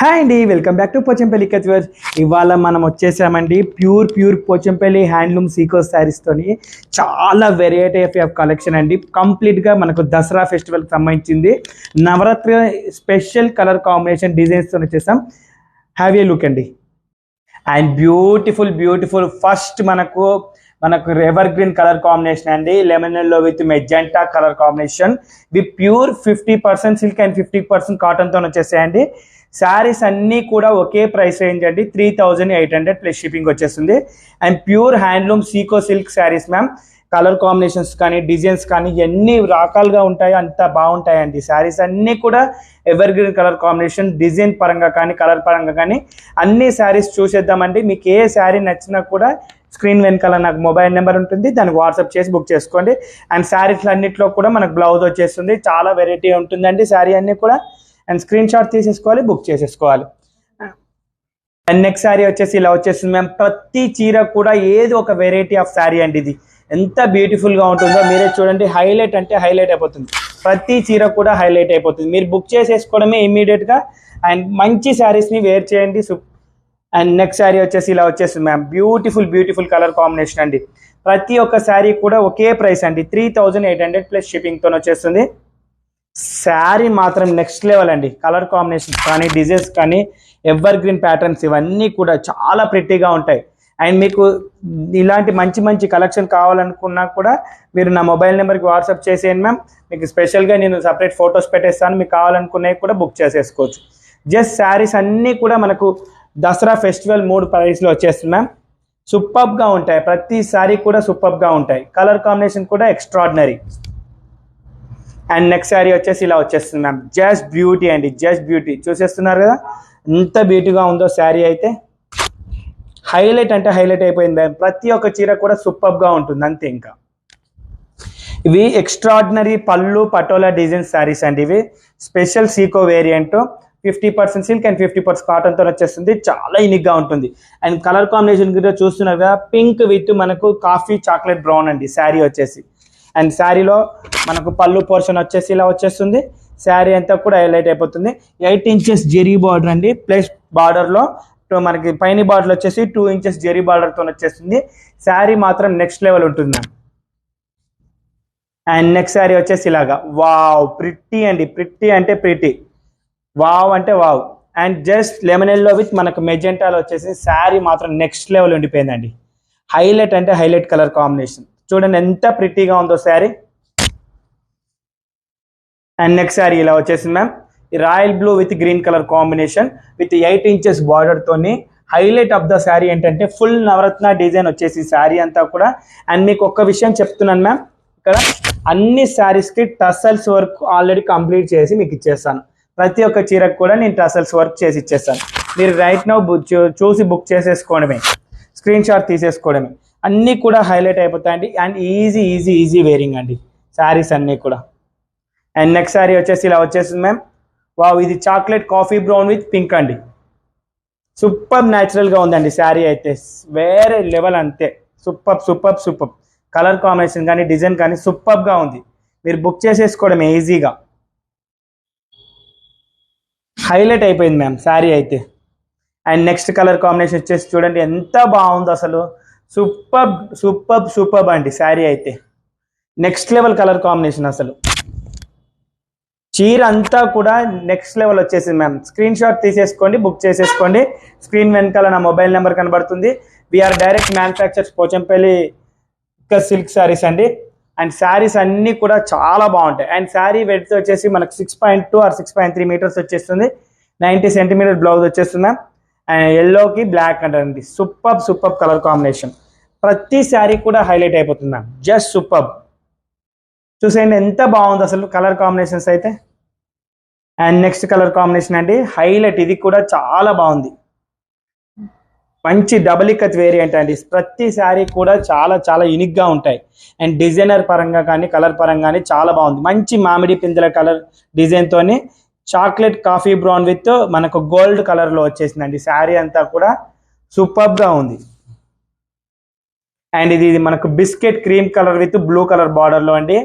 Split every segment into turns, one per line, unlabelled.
Hi అండి welcome back to Pochampally కత్వర్ ఇవాళ మనం వచ్చేసామండి. ప్యూర్ ప్యూర్ పోచంపల్లి హ్యాండ్లూమ్ సీకో శారీస్తోని చాలా వెరైటీ ఆఫ్ కలెక్షన్ అండి. కంప్లీట్గా మనకు దసరా ఫెస్టివల్కి సంబంధించింది. నవరాత్రి స్పెషల్ కలర్ కాంబినేషన్ డిజైన్స్తో వచ్చేసాం. హ్యావ్ ఏ లుక్ అండి అండ్ బ్యూటిఫుల్ బ్యూటిఫుల్ ఫస్ట్ మనకు మనకు రివర్ గ్రీన్ కలర్ కాంబినేషన్ అండి లెమన్లో with magenta colour combination we pure fifty percent silk and fifty percent కాటన్తో వచ్చేసాయండి. శారీస్ అన్నీ కూడా ఒకే ప్రైస్ రేంజ్ అండి. Three thousand eight hundred plus shipping వచ్చేస్తుంది. And pure handloom sico silk saris ma'am colour combinations కానీ designs కానీ ఎన్ని రకాలుగా ఉంటాయో అంత బాగుంటాయండి. శారీస్ అన్నీ కూడా ever green colour combination design పరంగా కానీ కలర్ పరంగా కానీ అన్ని శారీస్ చూసేద్దామండి. మీకు ఏ శారీ నచ్చినా కూడా స్క్రీన్ వెనకాల నాకు మొబైల్ నెంబర్ ఉంటుంది. దానికి వాట్సాప్ చేసి బుక్ చేసుకోండి. అండ్ శారీస్ అన్నింటిలో కూడా మనకు బ్లౌజ్ వచ్చేస్తుంది. చాలా వెరైటీ ఉంటుందండి శారీ అన్నీ కూడా. అండ్ స్క్రీన్ షాట్ తీసేసుకోవాలి బుక్ చేసేసుకోవాలి. అండ్ నెక్స్ట్ శారీ వచ్చేసి ఇలా వచ్చేస్తుంది మేము ప్రతి చీర కూడా ఏది ఒక వెరైటీ ఆఫ్ శారీ అండి ఇది. ఎంత బ్యూటిఫుల్గా ఉంటుందో మీరే చూడండి. హైలైట్ అంటే హైలైట్ అయిపోతుంది. ప్రతి చీర కూడా హైలైట్ అయిపోతుంది. మీరు బుక్ చేసేసుకోవడమే ఇమీడియట్గా. అండ్ మంచి శారీస్ని వేర్ చేయండి. అండ్ నెక్స్ట్ శారీ వచ్చేసి ఇలా వచ్చేస్తుంది ma'am. Beautiful beautiful colour combination అండి. ప్రతి ఒక్క శారీ కూడా ఒకే ప్రైస్ అండి. Three thousand eight hundred plus షిప్పింగ్తో వచ్చేస్తుంది. శారీ మాత్రం నెక్స్ట్ లెవెల్ అండి. కలర్ కాంబినేషన్స్ కానీ డిజైన్స్ కానీ ఎవర్ గ్రీన్ ప్యాటర్న్స్ ఇవన్నీ కూడా చాలా ప్రిటీగా ఉంటాయి. అండ్ మీకు ఇలాంటి మంచి మంచి కలెక్షన్ కావాలనుకున్నా కూడా మీరు నా మొబైల్ నెంబర్కి వాట్సాప్ చేసేయండి మ్యామ్ మీకు స్పెషల్గా నేను సపరేట్ ఫొటోస్ పెట్టేస్తాను. మీకు కావాలనుకున్నవి కూడా బుక్ చేసేసుకోవచ్చు. జస్ట్ శారీస్ అన్నీ కూడా మనకు దసరా ఫెస్టివల్ మూడు ప్రైస్లో వచ్చేస్తుంది మ్యామ్ సూపర్గా ఉంటాయి. ప్రతి శారీ కూడా సూపర్గా ఉంటాయి. కలర్ కాంబినేషన్ కూడా ఎక్స్ట్రాడినరీ అండ్ నెక్స్ట్ శారీ వచ్చేసి ఇలా వచ్చేస్తుంది మ్యామ్ జస్ట్ బ్యూటీ అండి జస్ట్ బ్యూటీ చూసేస్తున్నారు కదా? ఎంత బ్యూటీగా ఉందో శారీ అయితే. హైలైట్ అంటే హైలైట్ అయిపోయింది మ్యామ్ ప్రతి ఒక్క చీర కూడా సూపర్గా ఉంటుంది అంతే ఇంకా. ఇవి ఎక్స్ట్రాడినరీ పళ్ళు పటోలా డిజైన్ శారీస్ అండి ఇవి. Special sico variant fifty percent silk and fifty percent కాటన్తో వచ్చేస్తుంది. చాలా యూనిక్గా ఉంటుంది. అండ్ కలర్ కాంబినేషన్ కూడా చూస్తున్నారు కదా పింక్ విత్ మనకు కాఫీ చాక్లెట్ బ్రౌన్ అండి శారీ వచ్చేసి. అండ్ శారీలో మనకు పళ్ళు పోర్షన్ వచ్చేసి ఇలా వచ్చేస్తుంది. శారీ అంతా కూడా హైలైట్ అయిపోతుంది. ఎయిట్ ఇంచెస్ జెరీ బార్డర్ అండి. ప్లస్ బార్డర్లో మనకి పైన బార్డర్ వచ్చేసి టూ ఇంచెస్ జెరీ బార్డర్తో వచ్చేస్తుంది. శారీ మాత్రం నెక్స్ట్ లెవెల్ ఉంటుంది మ్యామ్ అండ్ నెక్స్ట్ శారీ వచ్చేసి ఇలాగా. వావ్ ప్రిట్టి అండి. ప్రిట్టి అంటే ప్రిటీ వావ్ అంటే wow and just lemon yellow with మనకు మెజెంటాలో వచ్చేసి శారీ మాత్రం నెక్స్ట్ లెవెల్ ఉండిపోయిందండి. హైలైట్ అంటే హైలైట్ కలర్ కాంబినేషన్ చూడండి ఎంత ప్రిటీగా ఉందో శారీ. అండ్ నెక్స్ట్ శారీ ఇలా వచ్చేసింది ma'am royal blue with green colour combination with eight inches తోని హైలైట్ ఆఫ్ ద శారీ ఏంటంటే ఫుల్ నవరత్న డిజైన్ వచ్చేసి శారీ అంతా కూడా. అండ్ మీకు ఒక్క విషయం చెప్తున్నాను మ్యామ్ ఇక్కడ అన్ని శారీస్కి టసల్స్ వర్క్ ఆల్రెడీ కంప్లీట్ చేసి మీకు ఇచ్చేస్తాను. ప్రతి ఒక్క చీరకు కూడా నేను టసల్స్ వర్క్ చేసి ఇచ్చేస్తాను. మీరు రైట్ నౌ చూసి బుక్ చేసేసుకోవడమే. స్క్రీన్ షాట్ తీసేసుకోవడమే. అన్నీ కూడా హైలైట్ అయిపోతాయండి. And easy easy easy wearing అండి. శారీస్ అన్నీ కూడా. అండ్ నెక్స్ట్ శారీ వచ్చేసి ఇలా వచ్చేసింది మ్యామ్. వావ్ ఇది chocolate coffee brown with pink అండి. సూపర్ న్యాచురల్గా ఉందండి శారీ అయితే. వేరే లెవెల్ అంతే. Super super super. Colour combination కానీ డిజైన్ కానీ సూపర్గా ఉంది. మీరు బుక్ చేసేసుకోవడం ఈజీగా. హైలైట్ అయిపోయింది మ్యామ్ శారీ అయితే. అండ్ నెక్స్ట్ కలర్ కాంబినేషన్ వచ్చేసి చూడండి ఎంత బాగుందో అసలు. సూపర్ సూపర్ సూపర్ అండి శారీ అయితే. నెక్స్ట్ లెవెల్ కలర్ కాంబినేషన్ అసలు. చీర అంతా కూడా నెక్స్ట్ లెవెల్ వచ్చేసింది మ్యామ్ స్క్రీన్ షాట్ తీసేసుకోండి బుక్ చేసేసుకోండి. స్క్రీన్ వెనకాల నా మొబైల్ నెంబర్ కనబడుతుంది. We are direct manufacturers Pochampally silk saris అండి. అండ్ శారీస్ అన్నీ కూడా చాలా బాగుంటాయి. అండ్ శారీ వెడ్త్ వచ్చేసి మనకు six point two or six point three metres వచ్చేస్తుంది. నైంటీ సెంటీమీటర్ బ్లౌజ్ వచ్చేస్తుంది మ్యామ్ అండ్ ఎల్లోకి బ్లాక్ అంటారండి సూపర్ సూపర్ కలర్ కాంబినేషన్ ప్రతి శారీ కూడా హైలైట్ అయిపోతుంది మ్యామ్ జస్ట్ సూపర్ చూసేయండి ఎంత బాగుంది అసలు కలర్ కాంబినేషన్స్ అయితే. అండ్ నెక్స్ట్ కలర్ కాంబినేషన్ అండి హైలైట్ ఇది కూడా చాలా బాగుంది. మంచి డబల్ ఇక్కత్ వేరియంట్ అండి. ప్రతి శారీ కూడా చాలా చాలా యూనిక్గా ఉంటాయి. అండ్ డిజైనర్ పరంగా కానీ కలర్ పరంగా కానీ చాలా బాగుంది. మంచి మామిడి పిందెల కలర్ డిజైన్ తోని చాక్లెట్ కాఫీ బ్రౌన్ విత్ మనకు గోల్డ్ కలర్లో వచ్చేసిందండి. శారీ అంతా కూడా సూపర్గా ఉంది. అండ్ ఇది ఇది మనకు biscuit cream colour with blue colour బార్డర్లో అండి.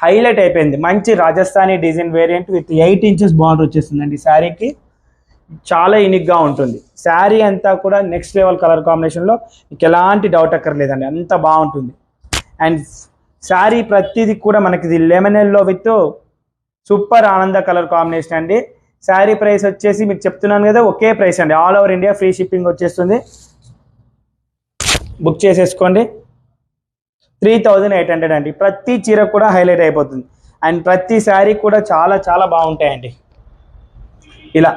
హైలైట్ అయిపోయింది. మంచి Rajasthani design variant with eight inches border వచ్చేసిందండి శారీకి. చాలా యూనిక్గా ఉంటుంది. శారీ అంతా కూడా నెక్స్ట్ లెవెల్ కలర్ కాంబినేషన్లో మీకు ఎలాంటి డౌట్ అక్కర్లేదండి. అంత బాగుంటుంది. అండ్ శారీ ప్రతిదీ కూడా మనకి ఇది లెమనెల్లో విత్ సూపర్ ఆనంద కలర్ కాంబినేషన్ అండి. శారీ ప్రైస్ వచ్చేసి మీకు చెప్తున్నాను కదా ఒకే ప్రైస్ అండి. All over India free shipping వచ్చేస్తుంది. బుక్ చేసేసుకోండి. త్రీ థౌజండ్ ఎయిట్ హండ్రెడ్ అండి. ప్రతి చీర కూడా హైలైట్ అయిపోతుంది. అండ్ ప్రతి శారీ కూడా చాలా చాలా బాగుంటాయండి. ఇలా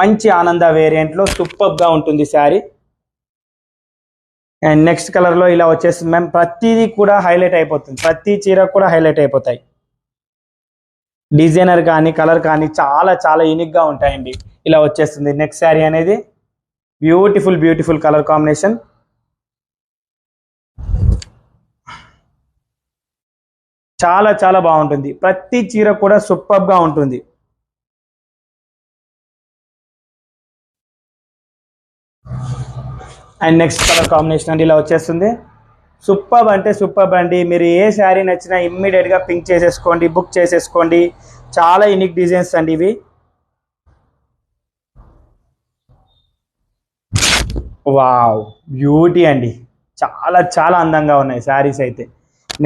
మంచి ఆనంద వేరియంట్లో సూపర్గా ఉంటుంది శారీ. అండ్ నెక్స్ట్ కలర్లో ఇలా వచ్చేస్తుంది. మ్యామ్ ప్రతిదీ కూడా హైలైట్ అయిపోతుంది. ప్రతి చీర కూడా హైలైట్ అయిపోతాయి. డిజైనర్ కానీ కలర్ కానీ చాలా చాలా యూనిక్గా ఉంటాయండి. ఇలా వచ్చేస్తుంది. నెక్స్ట్ శారీ అనేది బ్యూటిఫుల్ బ్యూటిఫుల్ కలర్ కాంబినేషన్ చాలా చాలా బాగుంటుంది. ప్రతి చీర కూడా సూపర్గా ఉంటుంది. అండ్ నెక్స్ట్ కలర్ కాంబినేషన్ అండి. ఇలా వచ్చేస్తుంది. సూపర్ అంటే సూపర్ అండి. మీరు ఏ శారీ నచ్చినా ఇమ్మీడియట్గా పింక్ చేసేసుకోండి బుక్ చేసేసుకోండి. చాలా యూనిక్ డిజైన్స్ అండి ఇవి. వావ్ బ్యూటీ అండి. చాలా చాలా అందంగా ఉన్నాయి శారీస్ అయితే.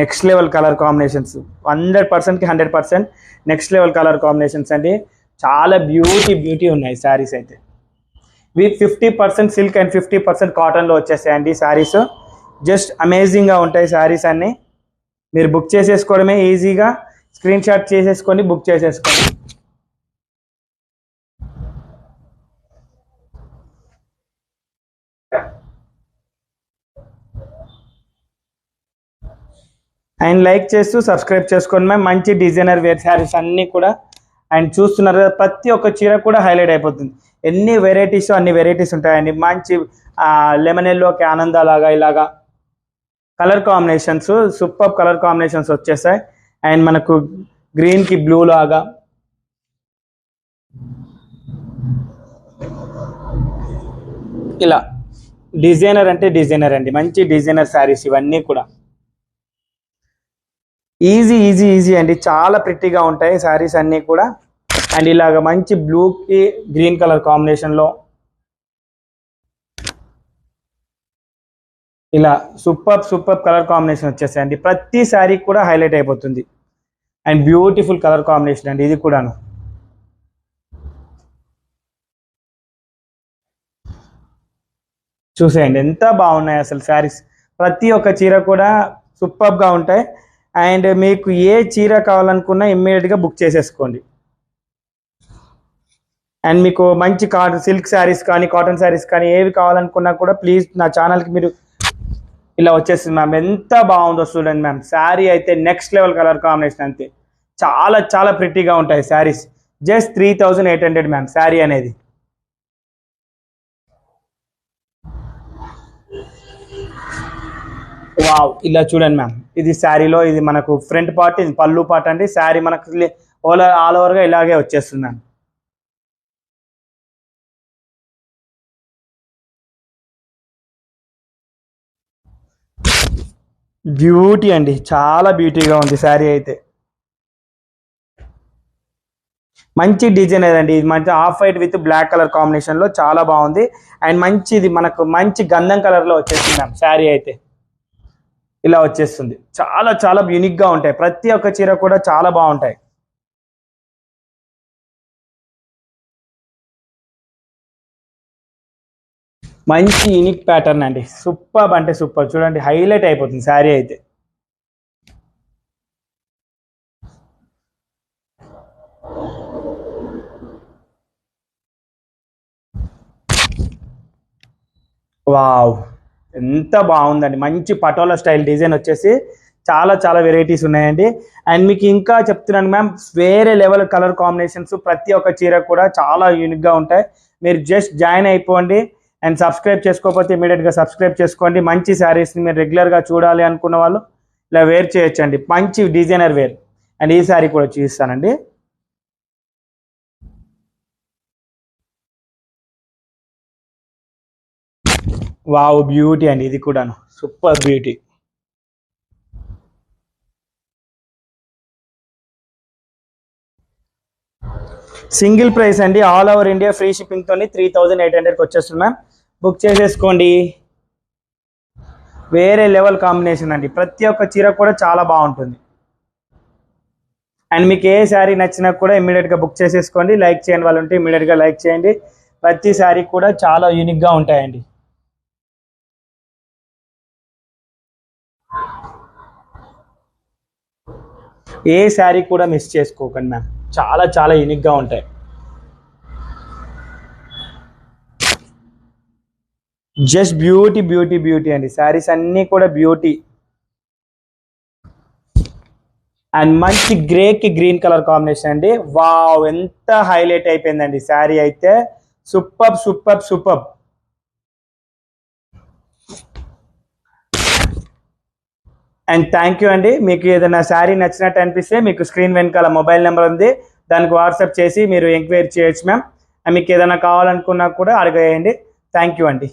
Next level colour combinations hundred పర్సెంట్కి hundred percent next level colour combinations అండి. చాలా బ్యూటీ బ్యూటీ ఉన్నాయి శారీస్ అయితే. ఇవి fifty percent silk and fifty percent కాటన్లో వచ్చేసాయండి శారీస్. జస్ట్ అమేజింగ్గా ఉంటాయి శారీస్ అన్నీ. మీరు బుక్ చేసేసుకోవడమే ఈజీగా. స్క్రీన్ షాట్ చేసేసుకొని బుక్ చేసేసుకోండి. అండ్ లైక్ చేస్తూ సబ్స్క్రైబ్ చేసుకోండి మ్యామ్. మంచి డిజైనర్ వేర్ శారీస్ అన్నీ కూడా. అండ్ చూస్తున్నారు కదా ప్రతి ఒక్క చీర కూడా హైలైట్ అయిపోతుంది. ఎన్ని వెరైటీస్ అన్ని వెరైటీస్ ఉంటాయండి. మంచి లెమన్ ఎల్లోకి ఆనందలాగా ఇలాగా. Colour combinations super colour combinations వచ్చేసాయి. అండ్ మనకు గ్రీన్కి బ్లూ లాగా. ఇలా. డిజైనర్ అంటే డిజైనర్ అండి. మంచి డిజైనర్ శారీస్ ఇవన్నీ కూడా. ఈజీ ఈజీ ఈజీ అండి. చాలా ప్రిట్టిగా ఉంటాయి శారీస్ అన్నీ కూడా. అండ్ ఇలాగ మంచి బ్లూకి గ్రీన్ కలర్ కాంబినేషన్లో ఇలా సూపర్ సూపర్ కలర్ కాంబినేషన్ వచ్చేసాయండి ప్రతి శారీకి కూడా హైలైట్ అయిపోతుంది. అండ్ బ్యూటిఫుల్ కలర్ కాంబినేషన్ అండి ఇది కూడాను. చూసేయండి ఎంత బాగున్నాయి అసలు శారీస్ ప్రతి ఒక్క చీర కూడా సూపర్గా ఉంటాయి. అండ్ మీకు ఏ చీర కావాలనుకున్నా ఇమ్మీడియట్గా బుక్ చేసేసుకోండి. అండ్ మీకు మంచి కాటన్ సిల్క్ శారీస్ కానీ కాటన్ శారీస్ కానీ ఏవి కావాలనుకున్నా కూడా ప్లీజ్ నా ఛానల్కి మీరు ఇలా వచ్చేస్తుంది మ్యామ్ ఎంత బాగుందో చూడండి మ్యామ్ శారీ అయితే నెక్స్ట్ లెవెల్ కలర్ కాంబినేషన్ అంతే. చాలా చాలా ప్రిటీగా ఉంటాయి saris. Just three thousand eight hundred ma'am sari అనేది. వావ్ ఇలా చూడండి మ్యామ్ ఇది శారీలో ఇది మనకు ఫ్రంట్ పార్ట్ ఇది పళ్ళు పార్ట్ అండి. శారీ మనకు ఆల్ ఆల్ ఓవర్గా ఇలాగే వచ్చేస్తుంది మ్యామ్ బ్యూటీ అండి. చాలా బ్యూటీగా ఉంది శారీ అయితే. మంచి డిజైన్ అండి ఇది మంచి off white with black colour కాంబినేషన్లో చాలా బాగుంది. అండ్ మంచిది మనకు మంచి గంధం కలర్లో వచ్చేసింది మ్యామ్ శారీ అయితే. ఇలా వచ్చేస్తుంది. చాలా చాలా యూనిక్గా ఉంటాయి. ప్రతి ఒక్క చీర కూడా చాలా బాగుంటాయి. మంచి యూనిక్ ప్యాటర్న్ అండి. సూపర్ అంటే సూపర్ చూడండి హైలైట్ అయిపోతుంది శారీ అయితే. వావ్ ఎంత బాగుందండి. మంచి పటోలా స్టైల్ డిజైన్ వచ్చేసి చాలా చాలా వెరైటీస్ ఉన్నాయండి. అండ్ మీకు ఇంకా చెప్తున్నాను మ్యామ్ వేరే లెవెల్ కలర్ కాంబినేషన్స్ ప్రతి ఒక్క చీర కూడా చాలా యూనిక్గా ఉంటాయి. మీరు జస్ట్ జాయిన్ అయిపోండి. అండ్ సబ్స్క్రైబ్ చేసుకోకపోతే ఇమీడియట్గా సబ్స్క్రైబ్ చేసుకోండి. మంచి శారీస్ని మీరు రెగ్యులర్గా చూడాలి అనుకున్న వాళ్ళు ఇలా వేర్ చేయొచ్చండి. మంచి డిజైనర్ వేర్. అండ్ ఈ శారీ కూడా చూపిస్తానండి. వావ్ బ్యూటీ అండి. ఇది కూడాను. Super beauty. సింగిల్ ప్రైస్ అండి ఆల్ ఓవర్ ఇండియా ఫ్రీ షిప్పింగ్తో త్రీ థౌజండ్ ఎయిట్ హండ్రెడ్కి వచ్చేస్తుంది మ్యామ్ బుక్ చేసేసుకోండి. వేరే లెవెల్ కాంబినేషన్ అండి. ప్రతి ఒక్క చీర కూడా చాలా బాగుంటుంది. అండ్ మీకు ఏ శారీ నచ్చినా కూడా ఇమీడియట్గా బుక్ చేసేసుకోండి. లైక్ చేయని వాళ్ళు ఉంటే ఇమీడియట్గా లైక్ చేయండి. ప్రతి శారీ కూడా చాలా యూనిక్గా ఉంటాయండి. ఏ శారీ కూడా మిస్ చేసుకోకండి మ్యామ్ చాలా చాలా యూనిక్గా ఉంటాయి. జస్ట్ బ్యూటీ బ్యూటీ బ్యూటీ అండి. శారీస్ అన్నీ కూడా బ్యూటీ అండ్ మంచి గ్రేకి గ్రీన్ కలర్ కాంబినేషన్ అండి. వావ్ ఎంత హైలైట్ అయిపోయిందండి. శారీ అయితే super super super and thank you అండి. మీకు ఏదైనా శారీ నచ్చినట్టు అనిపిస్తే మీకు స్క్రీన్ వెనకాల మొబైల్ నెంబర్ ఉంది. దానికి వాట్సాప్ చేసి మీరు ఎంక్వైరీ చేయొచ్చు మ్యామ్. మీకు ఏదైనా కావాలనుకున్నా కూడా అడగేయండి. థ్యాంక్ యూ అండి.